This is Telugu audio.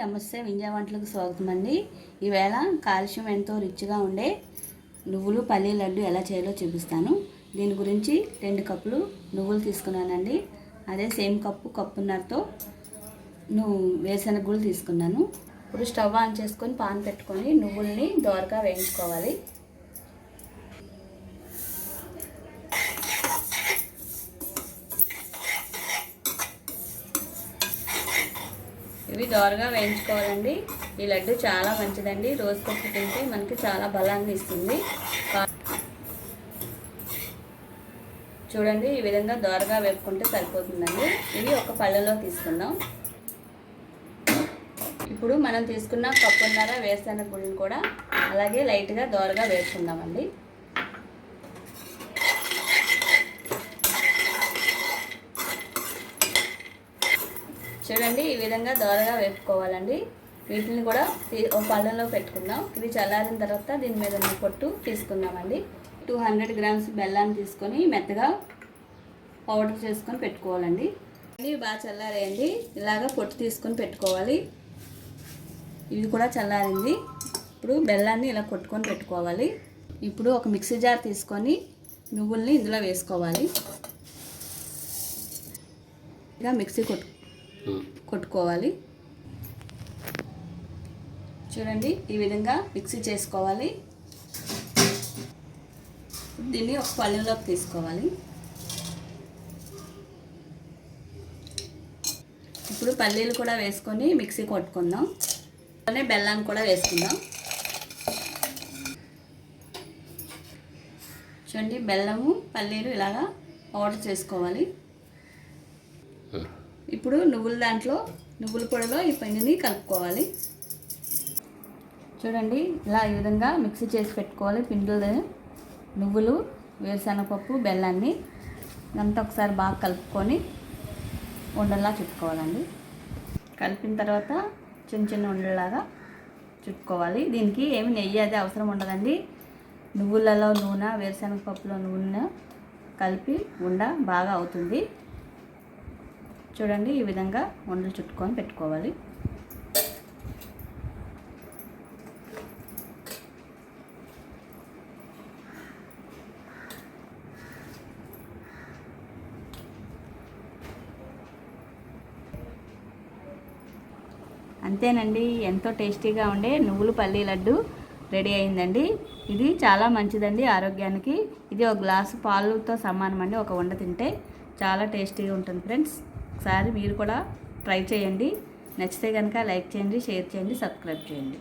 నమస్తే వింజా వంటలకు స్వాగతం అండి. ఈవేళ కాల్షియం ఎంతో రిచ్గా ఉండే నువ్వులు పల్లీ లడ్డు ఎలా చేయాలో చూపిస్తాను. దీని గురించి రెండు కప్పులు నువ్వులు తీసుకున్నానండి. అదే సేమ్ కప్పు కప్పున్నరతో నువ్వు వేరుశనగ గుళ్ళు తీసుకున్నాను. ఇప్పుడు స్టవ్ ఆన్ చేసుకొని పాన్ పెట్టుకొని నువ్వుల్ని దోరగా వేయించుకోవాలి. ఇవి దోరగా వేయించుకోవాలండి. ఈ లడ్డు చాలా మంచిదండి. రోజు పప్పు తింటే మనకి చాలా బలాన్ని ఇస్తుంది. చూడండి ఈ విధంగా దోరగా వేపుకుంటే సరిపోతుందండి. ఇవి ఒక పళ్ళలో తీసుకుందాం. ఇప్పుడు మనం తీసుకున్న కప్పున్నర వేరుశనగ గుళ్ళని కూడా అలాగే లైట్గా దోరగా వేసుకుందామండి చూడండి ఈ విధంగా దోరగా వేపుకోవాలండి. వీటిని కూడా ఒక పళ్ళలో పెట్టుకుందాం. ఇది చల్లారిన తర్వాత దీని మీద ఉన్న పొట్టు తీసుకుందామండి. టూ హండ్రెడ్ గ్రామ్స్ బెల్లాన్ని తీసుకొని మెత్తగా పౌడర్ చేసుకొని పెట్టుకోవాలండి. ఇవి బాగా చల్లారేయండి. ఇలాగ పొట్టు తీసుకొని పెట్టుకోవాలి. ఇవి కూడా చల్లారింది. ఇప్పుడు బెల్లాన్ని ఇలా కొట్టుకొని పెట్టుకోవాలి. ఇప్పుడు ఒక మిక్సీ జార్ తీసుకొని నువ్వుల్ని ఇందులో వేసుకోవాలి. ఇలా మిక్సీ కొట్టు కొట్టుకోవాలి. చూడండి ఈ విధంగా మిక్సీ చేసుకోవాలి. దీన్ని ఒక పళ్ళెంలోకి తీసుకోవాలి. ఇప్పుడు పల్లీలు కూడా వేసుకొని మిక్సీ కొట్టుకుందాం. అలానే బెల్లాన్ని కూడా వేసుకుందాం. చూడండి బెల్లము పల్లీలు ఇలాగా పౌడర్ చేసుకోవాలి. ఇప్పుడు నువ్వుల దాంట్లో నువ్వుల పొడిలో ఈ పిండిని కలుపుకోవాలి. చూడండి ఇలా ఈ విధంగా మిక్సీ చేసి పెట్టుకోవాలి పిండిలు. నువ్వులు వేరుశనగపప్పు బెల్లాన్ని ఇదంతా ఒకసారి బాగా కలుపుకొని ఉండల్లా చుట్టుకోవాలండి. కలిపిన తర్వాత చిన్న చిన్న ఉండలాగా చుట్టుకోవాలి. దీనికి ఏమి నెయ్యి అది అవసరం ఉండదండి. నువ్వులలో నూనె వేరుశనగపప్పులో నూనె కలిపి ఉండ బాగా అవుతుంది. చూడండి ఈ విధంగా ఉండలు చుట్టుకొని పెట్టుకోవాలి. అంతేనండి ఎంతో టేస్టీగా ఉండే నువ్వులు పల్లి లడ్డు రెడీ అయిందండి. ఇది చాలా మంచిదండి ఆరోగ్యానికి. ఇది ఒక గ్లాసు పాలుతో సమానం అండి ఒక వండ తింటే. చాలా టేస్టీగా ఉంటుంది ఫ్రెండ్స్. ఒకసారి మీరు కూడా ట్రై చేయండి. నచ్చితే కనుక లైక్ చేయండి షేర్ చేయండి సబ్స్క్రైబ్ చేయండి.